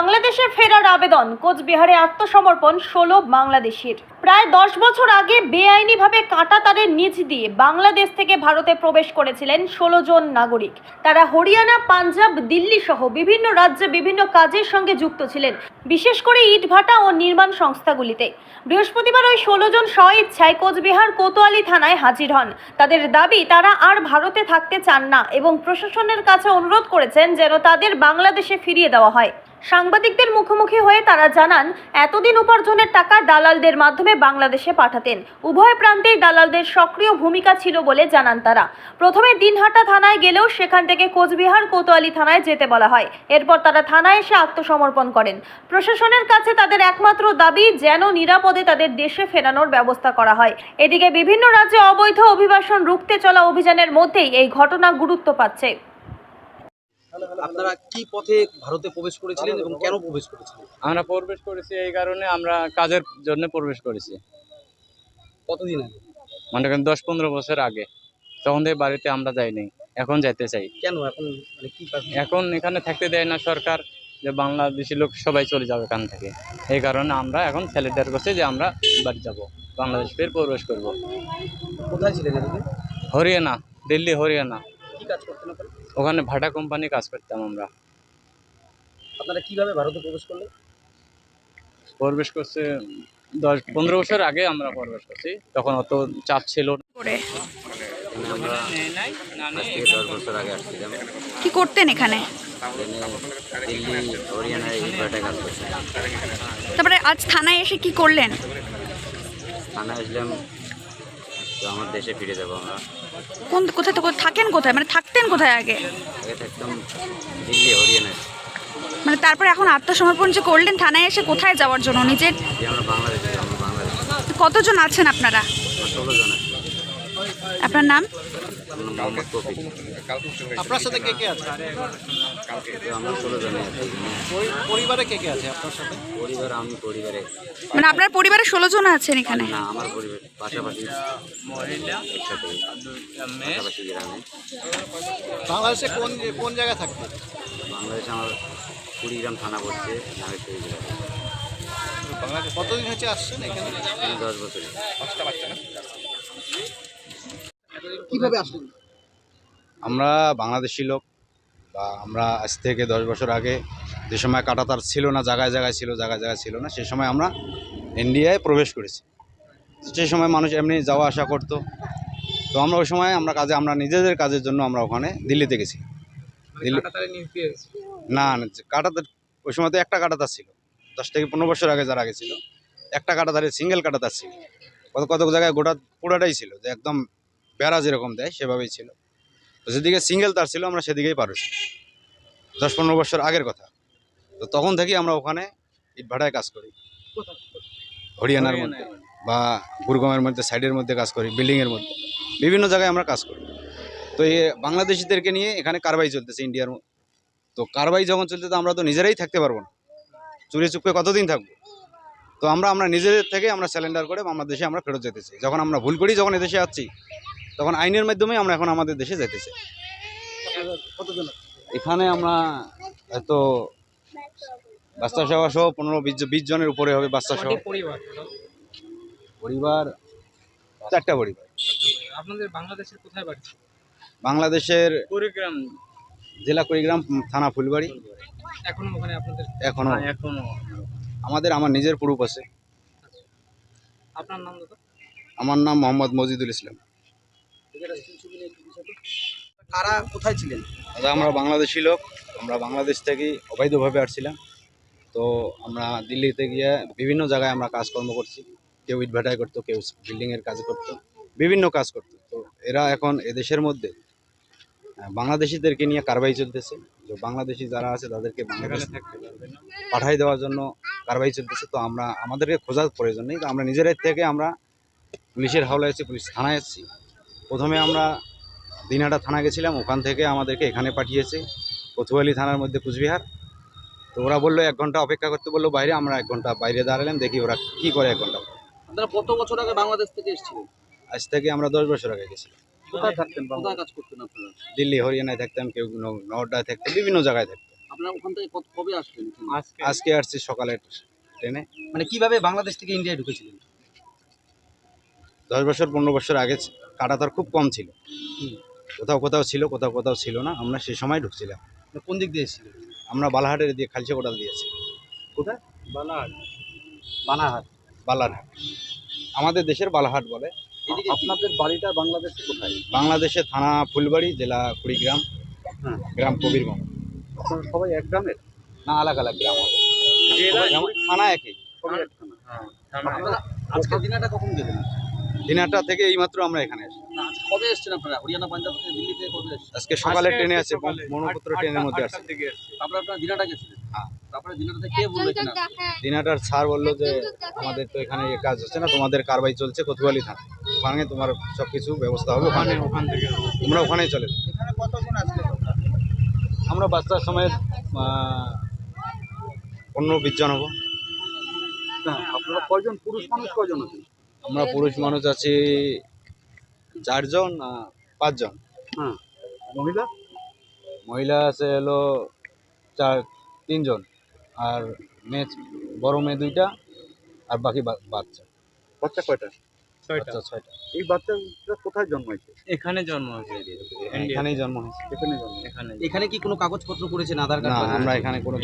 বাংলাদেশে ফেরার আবেদন, কোচবিহারে আত্মসমর্পণ ষোলো বাংলাদেশির। প্রায় দশ বছর আগে বেআইনিভাবে কাঁটা তারের নিচ দিয়ে বাংলাদেশ থেকে ভারতে প্রবেশ করেছিলেন ষোলো জন নাগরিক। তারা হরিয়ানা, পাঞ্জাব, দিল্লি সহ বিভিন্ন রাজ্যে বিভিন্ন কাজের সঙ্গে যুক্ত ছিলেন, বিশেষ করে ইটভাটা ও নির্মাণ সংস্থাগুলিতে। বৃহস্পতিবার ওই ষোলো জন স্বইচ্ছায় কোচবিহার কোতোয়ালি থানায় হাজির হন। তাদের দাবি, তারা আর ভারতে থাকতে চান না এবং প্রশাসনের কাছে অনুরোধ করেছেন যেন তাদের বাংলাদেশে ফিরিয়ে দেওয়া হয়। সাংবাদিকদের মুখোমুখি হয়ে তারা জানান, এতদিন উপার্জনের টাকা দালালদের মাধ্যমে বাংলাদেশে পাঠাতেন। উভয় প্রান্তেই দালালদের সক্রিয় ভূমিকা ছিল বলে জানান তারা। প্রথমে দিনহাটা থানায় গেলেও সেখান থেকে কোচবিহার কোতোয়ালি থানায় যেতে বলা হয়। এরপর তারা থানায় এসে আত্মসমর্পণ করেন। প্রশাসনের কাছে তাদের একমাত্র দাবি, যেন নিরাপদে তাদের দেশে ফেরানোর ব্যবস্থা করা হয়। এদিকে বিভিন্ন রাজ্যে অবৈধ অভিবাসন রুখতে চলা অভিযানের মধ্যেই এই ঘটনা গুরুত্ব পাচ্ছে। আপনারা কি পথে ভারতে প্রবেশ করেছিলেন এবং কেন প্রবেশ করেছিলেন? আমরা প্রবেশ করেছি এই কারণে আমরা কাজের জন্য প্রবেশ করেছি। কতদিন আগে? মনে করেন দশ পনেরো বছর আগে। তখন থেকে বাড়িতে আমরা যাইনি এখন যাইতে চাই। কেন? এখন মানে কি এখন এখানে থাকতে দেয় না সরকার যে বাংলাদেশি লোক সবাই চলে যাবে এখান থেকে। এই কারণে আমরা এখন স্যালিডার করছি যে আমরা বাড়ি যাব বাংলাদেশ ফের প্রবেশ করব। কোথায় ছিলেন হরিয়ানা দিল্লি হরিয়ানা। কি কাজ করতেন ওখানে ভাটা কোম্পানি কাজ করতাম আমরা। আপনারা কীভাবে ভারতে প্রবেশ করলেন? প্রবেশ করছে দশ পনেরো বছর আগে আমরা প্রবেশ করছি তখন অত চাপ ছিল আমরা আজ থেকে দশ বছর আগে আসছিলাম কি করতেন এখানে? এখানে দিল্লি হরিয়ানায় ইনভার্টার কাজ করছিলাম তারপরে আজ থানায় এসে কি করলেন? থানায় আসলাম তো আমার দেশে ফিরে যাব আমরা। কোন কোথায় তো থাকেন কোথায়? মানে থাকতেন কোথায় আগে? মানে তারপরে এখন আত্মসমর্পণ যে করলেন থানায় এসে কোথায় যাওয়ার জন্য? নিজের কতজন আছেন আপনারা? আপনার নাম? আপনার সাথে কে কে আছে? তো আমরা ষোলো জনে আছি। পরিবারে কে কে আছে আপনার সাথে? পরিবার আমি পরিবারে। মানে আপনার পরিবারে ষোলো জন আছেন এখানে? আমার পরিবার পাশাপাশি একসাথে পাশাপাশি গ্রামে। বাংলাদেশে কোন কোন জায়গায় থাকতেন বাংলাদেশে আমার কুড়িগ্রাম থানা পড়ছে নাগেশ্বরী জেলা কতদিন হচ্ছে আসছেন এখানে? দশ বছর। কীভাবে আসলেন? আমরা বাংলাদেশি লোক বা আমরা আজ থেকে দশ বছর আগে যে সময় কাটাতার ছিল না জায়গায় জায়গায় ছিল জায়গায় জায়গায় ছিল না সে সময় আমরা ইন্ডিয়ায় প্রবেশ করেছি। সেই সময় মানুষ এমনি যাওয়া আসা করতো, তো আমরা ওই সময় আমরা কাজে, আমরা নিজেদের কাজের জন্য আমরা ওখানে দিল্লিতে গেছি। দিল্লি না কাটাতার, ওই সময় তো একটা কাটাতার ছিল। দশ থেকে পনেরো বছর আগে যারা গেছিল, একটা কাটাতারের সিঙ্গেল কাটাতার ছিল। কত কত জায়গায় গোটা পুরাটাই ছিল, যে একদম বেড়া যেরকম দেয়, সেভাবেই ছিল। তো যেদিকে সিঙ্গেল তার ছিল, আমরা সেদিকেই পারছি দশ, পনেরো বছর আগের কথা। তো তখন থেকেই আমরা ওখানে ইট ভাটায় কাজ করি। হরিয়ানার মধ্যে। বা গুরগামের মধ্যে, সাইডের মধ্যে কাজ করি, বিল্ডিংয়ের মধ্যে। বিভিন্ন জায়গায় আমরা কাজ করি। তো এই বাংলাদেশিদেরকে নিয়ে এখানে কারবাই চলতেছে ইন্ডিয়ার তো কারবাই যখন চলতেছে, আমরা তো নিজেরাই থাকতে পারব না। চুরি চুপকে কতদিন থাকব? তো আমরা আমরা নিজেদের থেকে আমরা স্যালেন্ডার করে আমার দেশে আমরা ফেরত যেতে চাই। যখন আমরা ভুল করি, যখন এদেশে আসছি, তখন আইনের মাধ্যমে আমরা এখন আমাদের দেশে যেতে চাই। এখানে আমরা এত বাচ্চা সেবা সহ পনেরো, বিশ জনের উপরে হবে বাচ্চা সহ। পরিবার চারটা পরিবার। আপনাদের বাংলাদেশের কোথায় বাড়ি? বাংলাদেশের কুড়িগ্রাম। জেলা কুড়িগ্রাম থানা ফুলবাড়ি। এখনও ওখানে আপনাদের? এখনও। এখনও। আমাদের আমার নিজের প্রুফ আছে আপনার নাম দাদা? আমার নাম মোহাম্মদ মজিদুল ইসলাম। কারা কোথায় ছিলেন? দাদা আমরা বাংলাদেশি লোক। আমরা বাংলাদেশ থেকে অবৈধভাবে আসছিলাম। তো আমরা দিল্লিতে গিয়ে বিভিন্ন জায়গায় আমরা কাজকর্ম করছি। কেউ ইটভাটায় করতো কেউ বিল্ডিংয়ের কাজ করতো বিভিন্ন কাজ করতো। তো এরা এখন এদেশের মধ্যে বাংলাদেশিদেরকে নিয়ে কারবাই চলতেছে। তো বাংলাদেশি যারা আছে তাদেরকে বাংলাদেশ পাঠাই দেওয়ার জন্য কারবাই চলতেছে। তো আমরা আমাদেরকে খোঁজার প্রয়োজন নেই। তো আমরা নিজেরাই থেকে আমরা পুলিশের হাওলায় আছি পুলিশ থানায় এসেছি প্রথমে আমরা দিনহাটা থানা গেছিলাম ওখান থেকে আমাদেরকে এখানে পাঠিয়েছে। কোতোয়ালি থানার মধ্যে কুচবিহার। তো ওরা বলল এক ঘণ্টা অপেক্ষা করতে বলল বাইরে। আমরা এক ঘণ্টা বাইরে দাঁড়ালাম দেখি ওরা কি করে এক ঘণ্টা। আপনারা কত বছর আগে বাংলাদেশ থেকে এসেছিলেন? আজ থেকে আমরা দশ বছর আগে গেছিলাম। কোথায় থাকতেন কোথায় কাজ করতেন আপনারা? দিল্লি হরিয়ানায় থাকতাম কেউ নওডায় থাকতাম বিভিন্ন জায়গায় থাকতাম। আপনারা ওখান থেকে কত- কবে আসলেন আজকে? আজকে আসছি সকালে ট্রেনে। মানে কীভাবে বাংলাদেশ থেকে ইন্ডিয়ায় ঢুকেছিলেন? দশ বছর পনেরো বছর আগে কাটাতার খুব কম ছিল। কোথাও কোথাও ছিল কোথাও কোথাও ছিল না। আমরা সেই সময় ঢুকছিলাম। কোন দিক দিয়ে এসেছিলেন? আমরা বালাহাটের দিয়ে খালসা কোটাল দিয়েছি কোথায়? বালাহাট। বানাহাট বালারহাট আমাদের দেশের বালাহাট বলে। আপনাদের বাড়িটা বাংলাদেশে কোথায়? বাংলাদেশে থানা ফুলবাড়ি জেলা কুড়িগ্রাম হ্যাঁ। গ্রাম কবিরগঞ্জ। আপনারা সবাই এক গ্রামের? না আলাদা আলাদা গ্রাম থানা একই। থানা। আজকের আজকে দিনাটা কখন গেলেন? দিনাটা থেকে এইমাত্র আমরা এখানে এসেছি। কবে এসেছেন আপনারা? হরিয়ানা পাঞ্জাব থেকে দিল্লি থেকে কবে এসেছেন? আজকে সকালে ট্রেনে আছে ব্রহ্মপুত্র ট্রেনের মধ্যে আছে। তারপরে আপনারা দিনাটা গেছিলেন? হ্যাঁ। তারপরে দিনাটাতে কে বলল কিনা দিনাটার স্যার বলল যে আমাদের তো এখানে এ কাজ হচ্ছে না তোমাদের কারবাই চলছে কোতোয়ালি থানা ওখানে তোমার সব কিছু ব্যবস্থা হবে। ওখানে ওখান থেকে। তোমরা ওখানেই চলে যাও। আমরা বাচ্চার সময় পনেরো বিশ জন হব। আপনারা কয়জন? পুরুষ মানুষ কয়জন আছেন? আমরা পুরুষ মানুষ আছি চারজন পাঁচজন। হ্যাঁ। মহিলা? মহিলা আছে হলো চার তিনজন। আর মেয়ে বড় মেয়ে দুইটা আর বাকি বা- বাচ্চা। বাচ্চা কয়টা? ছয়টা। ছয়টা। এই বাচ্চাটা কোথায় জন্মাইছে এখানে জন্ম হয়েছে এখানেই জন্ম হয়েছে। এখানে জন্ম এখানে এখানে কি কোনো কাগজপত্র করেছেন আধার কার্ড আমরা এখানে কোনো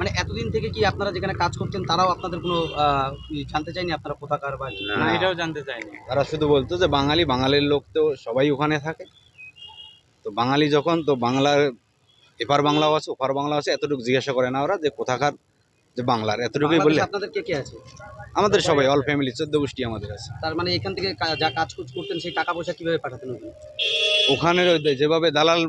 মানে এতদিন থেকে কি আপনারা যেখানে কাজ করতেন তারাও আপনাদের কোনো ই জানতে চাইনি আপনারা কোথাকার বা না। এটাও জানতে চাইনি তারা শুধু বলতো যে বাঙালি বাঙালির লোক তো সবাই ওখানে থাকে। তো বাঙালি যখন তো বাংলার এপার বাংলাও আছে ওপার বাংলা আছে এতটুকু জিজ্ঞাসা করে না ওরা যে কোথাকার যে বাংলার এতটুকুই বললে। আপনাদের কে কে আছে? আমাদের সবাই অল ফ্যামিলি চোদ্দ গোষ্ঠী আমাদের আছে। তার মানে এখান থেকে যা কাজ কুজ করতেন সেই টাকা পয়সা কীভাবে পাঠাতেন ওখানে? যেভাবে দালাল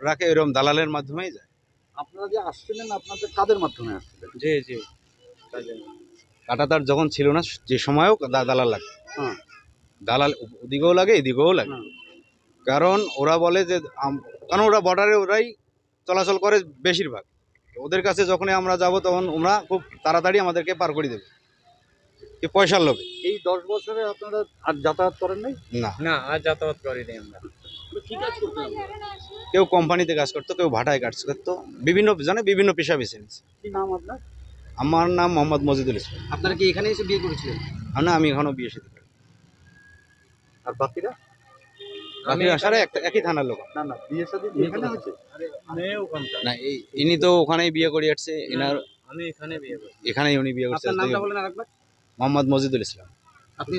রাখে এরকম দালালের মাধ্যমেই যায়। আপনারা যে আসছিলেন আপনাদের কাদের মাধ্যমে আসছিলেন? জি জি। কাটাতার যখন ছিল না যে সময়ও দালাল লাগে। হ্যাঁ। দালাল ওদিকেও লাগে এদিকেও লাগে। কারণ ওরা বলে যে কারণ ওরা বর্ডারে ওরাই চলাচল করে বেশিরভাগ। ওদের কাছে যখনই আমরা যাব তখন ওরা খুব তাড়াতাড়ি আমাদেরকে পার করে দেবে। কি পয়সার লোভে। এই দশ বছরে আপনারা আর যাতায়াত করেন নাই? না। না আর যাতায়াত করিনি আমরা। কেউ কোম্পানিতে কাজ করতো কেউ ভাটায় কাজ করতো বিভিন্ন জনে বিভিন্ন পেশা বেছে নিয়েছে কি নাম আপনার? আমার নাম মোহাম্মদ মজিদুল ইসলাম। আপনারা কি এখানে এসে বিয়ে করেছিলেন? না আমি এখনও বিয়ে সাথে আর বাকিরা? বাকি একই থানার লোক। না না বিয়ে সাথে এখানে হয়েছে মেয়ে ওখানকার। না ইনি তো ওখানেই বিয়ে করে আসছে এনার আমি এখানে বিয়ে করি। এখানেই উনি বিয়ে করছে আপনার নামটা বলেন আরেকবার। মোহাম্মদ মজিদুল ইসলাম। আপনি